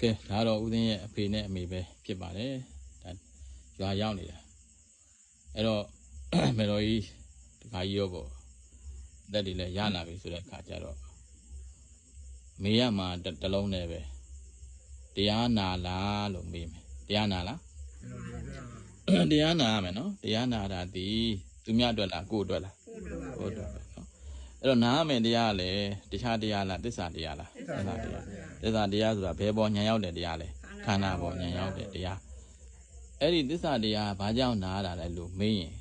ကဲဒါတော့ဦးသိန်းရဲ့အဖေနဲ့အမေပဲဖြစ်ပါတယ်ဒါရွာရောက်နေတာအဲ့တော့မေတော်ကြီးတခါကြီးရောပေါ့လက်တွေလည်းရလာပြီဆိုတဲ့အခါကျတော့မေရမှာတစ်တစ်လုံးနဲ့ပဲတရားနာလားလို့မေးမယ်တရားနာလားတရားနာရမယ်နော်တရားနာတာဒီသူများအတွက်လားကိုယ့်အတွက်လားကိုယ့်အတွက်ပဲနော်အဲ့တော့နာရမယ်တရားကလည်းတခြားတရားလားသစ္စာတရားလား သစ္စာတရားသစ္စာတရားဆိုတာဘယ်ပေါ်ညာရောက်တဲ့တရားလဲခန္ဓာပေါ်ညာရောက်တဲ့တရားအဲ့ဒီသစ္စာတရားဘာကြောင့်နာရတာလဲလို့မေးရင်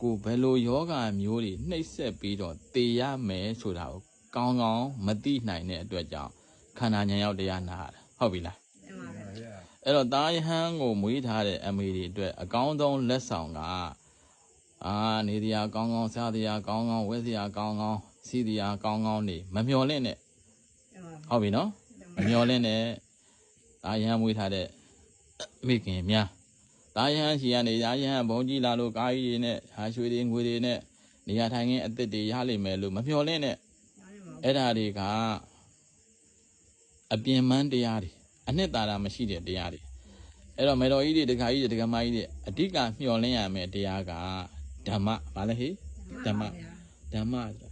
ကိုယ်ဘယ်လိုယောဂမျိုးတွေနှိပ်စက်ပြီးတော့တေရမယ်ဆိုတာကိုကောင်းကောင်းမသိနိုင်တဲ့အတွက်ကြောင့်ခန္ဓာညာရောက်တရားနာရတာဟုတ်ပြီလားအဲ့တော့တာယဟန်ကိုမွေးထားတဲ့အမေတွေအတွက်အကောင်းဆုံးလက်ဆောင်ကအာနေတရားကောင်းကောင်းစားတရားကောင်းကောင်းဝဲတရားကောင်းကောင်းစီးတရားကောင်းကောင်းနေမမျော်လင့်နဲ့ ဟုတ်ပြီနော်မမျော်လင့်နဲ့တာယဟန်မွေးထားတဲ့မိခင်များတာယဟန်ရှိရနေတာယဟန်ဘုံကြီးလာလို့ကားကြီးတွေနဲ့ဟာရွှေတွေငွေတွေနဲ့နေရာထိုင်ခင်းအသစ်တွေရလိမ့်မယ်လို့မမျော်လင့်နဲ့အဲ့ဒါတွေကအပြင်မန်းတရားတွေအနှစ်သာရမရှိတဲ့တရားတွေအဲ့တော့မေတော်ကြီးတွေဒကာကြီးတွေဒကာမကြီးတွေအဓိကမျှော်လင့်ရမယ်တရားကဓမ္မဗာလဲဟိဓမ္မဓမ္မဆိုတာ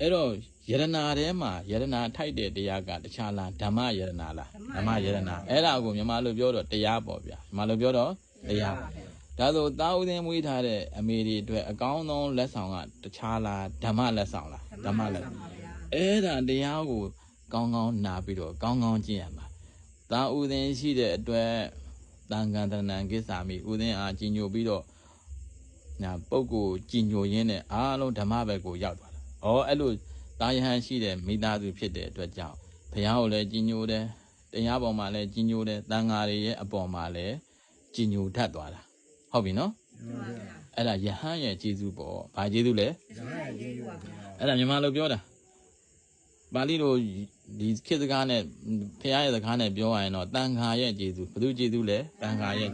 အဲ့တော့ယရနာထဲမှာယရနာထိုက်တဲ့တရားကတခြားလားဓမ္မယရနာလားဓမ္မယရနာအဲ့ဒါကိုမြန်မာလိုပြောတော့တရားပေါ့ဗျာမြန်မာလိုပြောတော့တရားဒါဆိုတာဦးသိန်းမွေးထားတဲ့အမေတွေအတွက်အကောင်းဆုံးလက်ဆောင်ကတခြားလားဓမ္မလက်ဆောင်လားဓမ္မလက်အဲ့ဒါတရားကိုကောင်းကောင်းနာပြီးတော့ကောင်းကောင်းကျင့်ရမှာတာဦးသိန်းရှိတဲ့အတွက်တန်ခံတဏံကိစ္ဆာမိဥဒင်းအားကြီးညိုပြီးတော့ညာပုပ်ကိုကြီးညိုရင်းနဲ့အားလုံးဓမ္မဘက်ကိုရောက်သွားတာ။ ဩအဲ့လိုတာယဟန်ရှိတဲ့မိသားစုဖြစ်တဲ့အတွက်ကြောင့်ဘုရားကိုလည်းကြီးညိုတယ်။တရားပေါ်မှာလည်းကြီးညိုတယ်။တန်ဃာတွေရဲ့အပေါ်မှာလည်းကြီးညိုတတ်သွားတာ။ဟုတ်ပြီနော်။အဲ့ဒါယဟန်ရဲ့ကျေးဇူးပေါ့။ဘာကျေးဇူးလဲ။အဲ့ဒါမြန်မာလိုပြောတာ။ပါဠိလိုဒီခေတ်စကားနဲ့ဖះရဲ့စကားနဲ့ပြောရရင်တော့တန်ခါရဲ့ကျေးဇူးဘယ်သူကျေးဇူးလဲတန်ခါရဲ့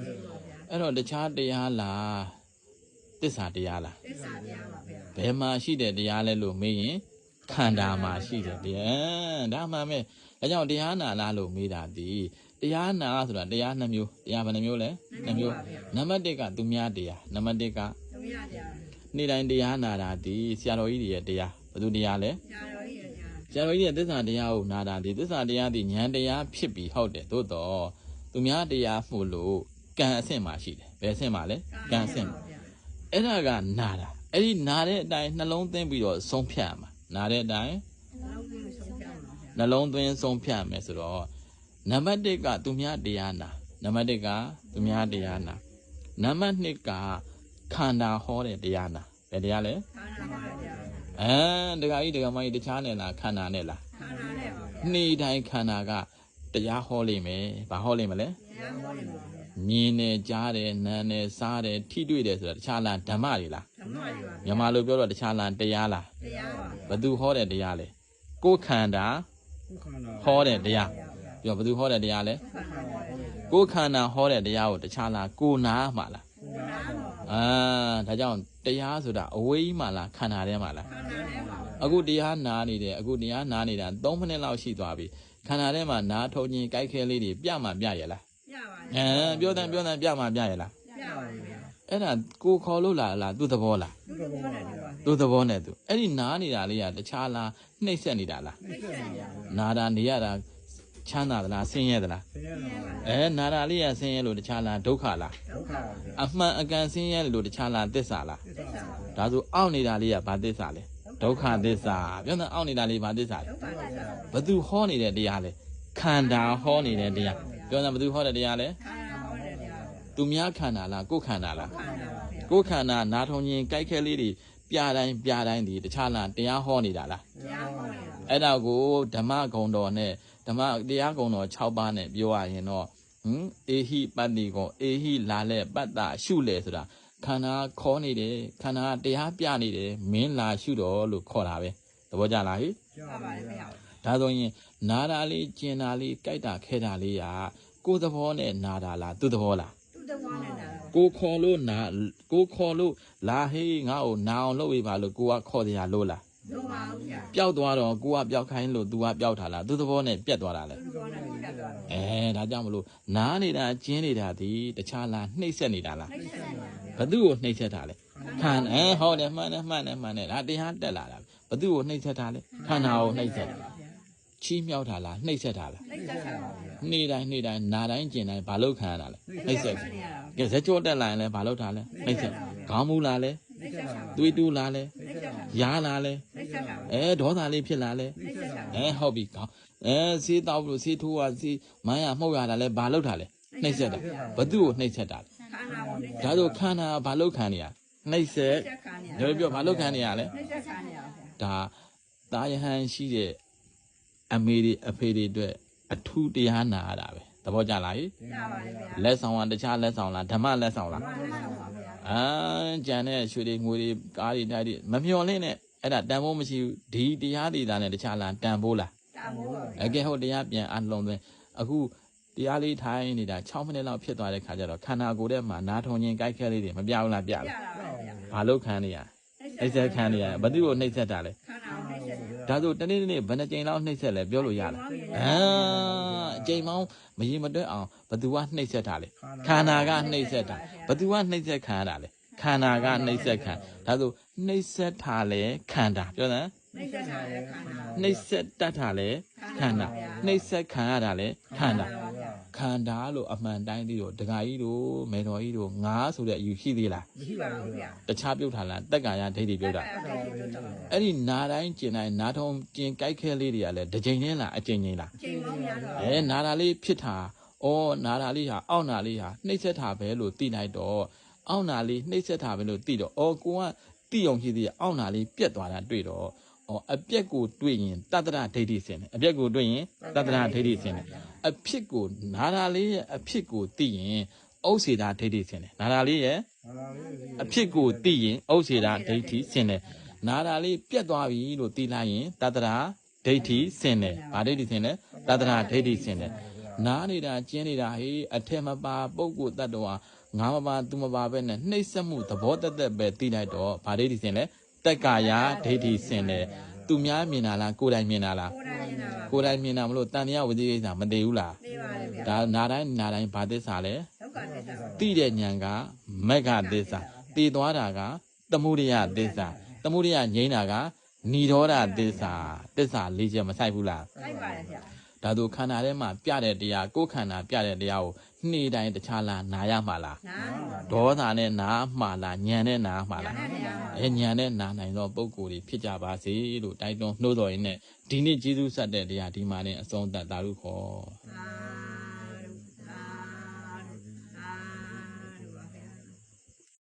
အဲ့တော့တခြားတရားလားတစ္ဆာတရားလား ဘယ်မှာရှိတဲ့တရားလဲလို့မေးရင်ခန္ဓာမှာရှိတဲ့တရားဒါမှမဲအဲကြောင့်တရားနာလားလို့မေးတာဒီတရားနာဆိုတာတရားနှစ်မျိုးတရားဘယ်နှမျိုးလဲနှစ်မျိုးနံပါတ်1ကသူများတရားနံပါတ်1ကနေ့တိုင်းတရားနာတာဒီဆရာတော်ကြီးတွေရဲ့တရားဘယ်သူတရားလဲဆရာတော်ကြီးရဲ့သစ္စာတရားကိုနာတာဒီသစ္စာတရားဒီဉာဏ်တရားဖြစ်ပြီးဟုတ်တယ်သို့တော့သူများတရားမှုလို့ကံအဆင့်မှာရှိတယ်ဘယ်အဆင့်မှာလဲကံအဆင့်မှာအဲ့ဒါကနာတာ အဲ့ဒီနာတဲ့အတိုင်းနှလုံးသွင်းပြီးတော့ဆုံးဖြတ်ရမှာနာတဲ့အတိုင်းနှလုံးသွင်းဆုံးဖြတ်ရမယ်ဆိုတော့နံပါတ်1ကသူများတရားနာနံပါတ်1ကသူများတရားနာနံပါတ်2ကခန္ဓာဟောတဲ့တရားနာဘယ်တရားလဲအဲဒကာကြီးဒကာမကြီးတခြားနဲ့လားခန္ဓာနဲ့လားနေ့တိုင်းခန္ဓာကတရားဟောလိမ့်မယ်ဘာဟောလိမ့်မလဲမြင်တယ်ကြားတယ်နားတယ်စားတယ်ထိတွေ့တယ်ဆိုတာတခြားလားဓမ္မတွေလား မြန်မာလိုပြောတော့တခြားလားတရားလားဘသူဟောတဲ့တရားလဲကိုယ်ခန္ဓာဟောတဲ့တရားပြောဘသူဟောတဲ့တရားလဲကိုယ်ခန္ဓာဟောတဲ့တရားကိုတခြားလားကိုယ်နာမှာလားအာဒါကြောင့်တရားဆိုတာအဝေးမှာလားခန္ဓာထဲမှာလားအခုတရားနာနေတယ်အခုတရားနာနေတာ3မိနစ်လောက်ရှိသွားပြီခန္ဓာထဲမှာနားထုံခြင်းကြိုက်ခဲလေးတွေပြမှပြရလားအဲပြောတယ်ပြောတယ်ပြမှပြရလား အဲ့ဒါကိုခေါ်လို့လားလားသူ့သဘောလားသူ့သဘောနဲ့သူအဲ့ဒီနားနေတာလေးကတခြားလားနှိပ်စက်နေတာလားနာတာနေရတာချမ်းသာသလားဆင်းရဲသလားအဲနာတာလေးကဆင်းရဲလို့တခြားလားဒုက္ခလားအမှန်အကန်ဆင်းရဲလို့တခြားလားသစ္စာလားဒါဆိုအောင့်နေတာလေးကဘာသစ္စာလဲဒုက္ခသစ္စာပြောတဲ့အောက်နေတာလေးဘာသစ္စာလဲဘသူဟောနေတဲ့တရားလဲခန္ဓာဟောနေတဲ့တရားပြောတဲ့ဘသူဟောတဲ့တရားလဲ သူများခန္ဓာလားကိုယ်ခန္ဓာလားကိုယ်ခန္ဓာနာထုံခြင်းကြိုက်ခဲလေးတွေပြတိုင်းပြတိုင်းဒီတခြားလားတရားဟောနေတာလားအဲ့ဒါကိုဓမ္မဂုံတော်နဲ့ဓမ္မတရားဂုံတော်6ပါးနဲ့ပြောရရင်တော့ဟင်အေဟိပတ္တိကောအေဟိလာလဲပတ္တရှုလဲဆိုတာခန္ဓာခေါ်နေတယ်ခန္ဓာတရားပြနေတယ်မင်းလာရှုတော်လို့ခေါ်တာပဲသဘောကျလားဟိဒါဆိုရင်နာတာလေးကျင်တာလေးကြိုက်တာခဲတာလေးကကိုယ်သဘောနဲ့နာတာလားသူ့သဘောလား ကိုခေါ်လို့နာကိုခေါ်လို့လာဟေးငါ့ကိုနာအောင်လုပ်ပေးပါလို့ကိုကခေါ်တရားလို့လားလုံးပါဘူးဗျာပျောက်သွားတော့ကိုကပျောက်ခိုင်းလို့ तू ကပျောက်ထားလားသူသဘောနဲ့ပြက်သွားတာလေဒီကောနဲ့ပြတ်သွားတယ်အဲဒါကြောင့်မလို့နားနေတာကျင်းနေတာဒီတခြားလားနှိမ့်ဆက်နေတာလားနှိမ့်ဆက်ပါဗျာဘသူ့ကိုနှိမ့်ဆက်တာလဲခန္ဓာအဲဟောတယ်မှန်တယ်မှန်တယ်မှန်တယ်ဒါတရားတက်လာတာဘသူ့ကိုနှိမ့်ဆက်တာလဲခန္ဓာကိုနှိမ့်ဆက်တာချီးမြှောက်တာလားနှိမ့်ဆက်တာလားနှိမ့်ဆက်ပါဗျာနေ့တိုင်းနေ့တိုင်းနာတိုင်းကျင်တိုင်းဘာလို့ခံရတာလဲနှိမ့်ဆက်နေရတာ ကဲဇက်ကြောတက်လာရင်လည်းဘာလို့ထားလဲနှိမ့်ဆက်ခေါင်းမူလာလဲနှိမ့်ဆက်ပါသွေးတူးလာလဲနှိမ့်ဆက်ပါရားလာလဲနှိမ့်ဆက်ပါအဲဒေါသလေးဖြစ်လာလဲနှိမ့်ဆက်ပါအဲဟုတ်ပြီခေါင်းအဲဆေးတောက်လို့ဆေးထိုးရဆေးမန်းရမှုတ်ရတာလဲဘာလို့ထားလဲနှိမ့်ဆက်တာဘသူ့ကိုနှိမ့်ဆက်တာလဲခန္ဓာကိုနှိမ့်ဆက်ဒါဆိုခန္ဓာဘာလို့ခံနေရနှိမ့်ဆက်ဆက်ခံနေရပြောပြောဘာလို့ခံနေရလဲနှိမ့်ဆက်ခံနေရဗျာဒါတာယဟန်ရှိတဲ့အမေတွေအဖေတွေအတွက်အထူးတရားနာရတာပဲ သဘောကျလားဟိရပါတယ်ဗျာလက်ဆောင်ကတခြားလက်ဆောင်လားဓမ္မလက်ဆောင်လားဘာလဲဆောင်ပါဗျာအာကြံတဲ့ရွှေတွေငွေတွေကားတွေတိုက်တွေမမျော်လင့်နဲ့အဲ့ဒါတန်ဖိုးမရှိဘူးဒီတရားတွေသားနဲ့တခြားလားတန်ဖိုးလားတာမိုးပါဗျာအကဲဟုတ်တရားပြန်အလုံးသွင်းအခုတရားလေးထိုင်နေတာ6မိနစ်လောက်ဖြစ်သွားတဲ့ခါကျတော့ခန္ဓာကိုယ်ထဲမှာနားထုံခြင်းကြိုက်ခဲလေးတွေမပြောင်းလားပြပြလားတာပါဗျာဘာလို့ခံနေရနှိမ့်ဆက်ခံနေရဘယ်သူ့ကိုနှိမ့်ဆက်တာလဲခန္ဓာကိုနှိမ့်ဆက်တယ်ဒါဆိုတနေ့တနေ့ဘယ်နှကြိမ်လောက်နှိမ့်ဆက်လဲပြောလို့ရလား အာအကြိမ်မောင်းမရေမတွက်အောင်ဘသူကနှိမ့်ဆက်တာလဲခန္ဓာကနှိမ့်ဆက်တာဘသူကနှိမ့်ဆက်ခံရတာလဲခန္ဓာကနှိမ့်ဆက်ခံဒါဆိုနှိမ့်ဆက်တာလဲခန္ဓာပြောတယ်နှိမ့်ဆက်တာလေခန္ဓာနှိမ့်ဆက်တတ်တာလဲခန္ဓာနှိမ့်ဆက်ခံရတာလဲခန္ဓာ ခန္ဓာလို့အမှန်တိုင်းသိတော့ဒကာကြီးတို့မေတော်ကြီးတို့ငါဆိုတဲ့အယူရှိသေးလားမရှိပါဘူးဗျာတခြားပြုတ်ထားလားတက်ကာယဒိဋ္ဌိပြုတ်တာအဲ့ဒီနာတိုင်းကျင်တိုင်းနာထုံကျင်ကြိုက်ခဲလေးတွေကလည်းတစ်ချိန်ချင်းလားအချိန်ချင်းလားချိန်ပေါင်းများတော့အဲနာတာလေးဖြစ်တာဩနာတာလေးဟာအောက်နာလေးဟာနှိမ့်ဆက်တာပဲလို့သိလိုက်တော့အောက်နာလေးနှိမ့်ဆက်တာပဲလို့သိတော့ဩကိုကသိအောင်ဖြစ်သေးတယ်အောက်နာလေးပြက်သွားတာတွေ့တော့ ဩအပြက်ကိုတွေ့ရင်တတ္တရဒိဋ္ဌိစင်တယ်အပြက်ကိုတွေ့ရင်တတ္တရဒိဋ္ဌိစင်တယ်အဖြစ်ကိုနာတာလေးရဲ့အဖြစ်ကိုသိရင်ဥစ္စေတာဒိဋ္ဌိစင်တယ်နာတာလေးရဲ့အဖြစ်ကိုသိရင်ဥစ္စေတာဒိဋ္ဌိစင်တယ်နာတာလေးပြတ်သွားပြီလို့သိလိုက်ရင်တတရာဒိဋ္ဌိစင်တယ်။ဗာဒိဋ္ဌိစင်တယ်တတရာဒိဋ္ဌိစင်တယ်။နားနေတာကျင်းနေတာဟေးအထက်မပါပုဂ္ဂိုလ်တ attva ငါမပါသူမပါပဲနဲ့နှိမ့်ဆက်မှုသဘောတက်တက်ပဲသိလိုက်တော့ဗာဒိဋ္ဌိစင်လဲ တက်ကာယဒိဋ္ဌိစင်တယ်။သူများမြင်တာလားကိုယ်တိုင်မြင်တာလားကိုယ်တိုင်နေတာပါကိုယ်တိုင်မြင်တာမလို့တန်တရားဝိသေကိစ္စမသိဘူးလားသိပါတယ်ဗျာဒါနာတိုင်းနာတိုင်းဗာသစ္စာလဲဒုက္ခသစ္စာပါသိတဲ့ဉာဏ်ကမက္ခသစ္စာသိသွားတာကသမုဒယသစ္စာသမုဒယငြိမ်းတာကនិရောဓသစ္စာသစ္စာလေးချက်မဆိုင်ဘူးလားသိပါတယ်ဗျာ ဒါဆိုခန္ဓာထဲမှာပြတဲ့တရားကိုယ်ခန္ဓာပြတဲ့တရားကိုနေ့တိုင်းတခြားလားနာရမှာလားနားပါဒေါသနဲ့နာမှာလားဉာဏ်နဲ့နာမှာလားနားနေရပါအဲဉာဏ်နဲ့နာနိုင်သောပုံကိုယ်တွေဖြစ်ကြပါစေလို့တိုက်တွန်းနှိုးတော်ရင်းနဲ့ဒီနေ့ကျေးဇူးဆက်တဲ့တရားဒီမှာနဲ့အဆုံးသတ်တာလို့ခေါ်အာ